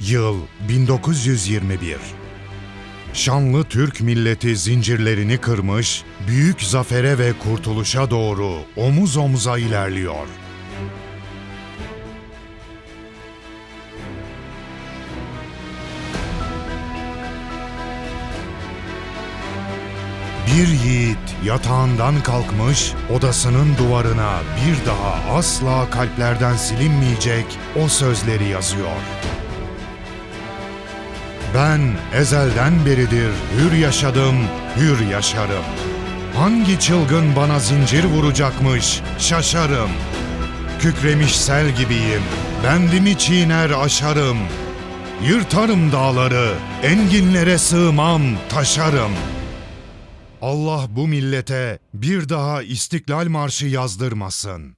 Yıl 1921. Şanlı Türk milleti zincirlerini kırmış, büyük zafere ve kurtuluşa doğru omuz omuza ilerliyor. Bir yiğit yatağından kalkmış, odasının duvarına bir daha asla kalplerden silinmeyecek o sözleri yazıyor. Ben ezelden beridir hür yaşadım, hür yaşarım. Hangi çılgın bana zincir vuracakmış, şaşarım. Kükremiş sel gibiyim, bendimi çiğner aşarım. Yırtarım dağları, enginlere sığmam, taşarım. Allah bu millete bir daha İstiklal Marşı yazdırmasın.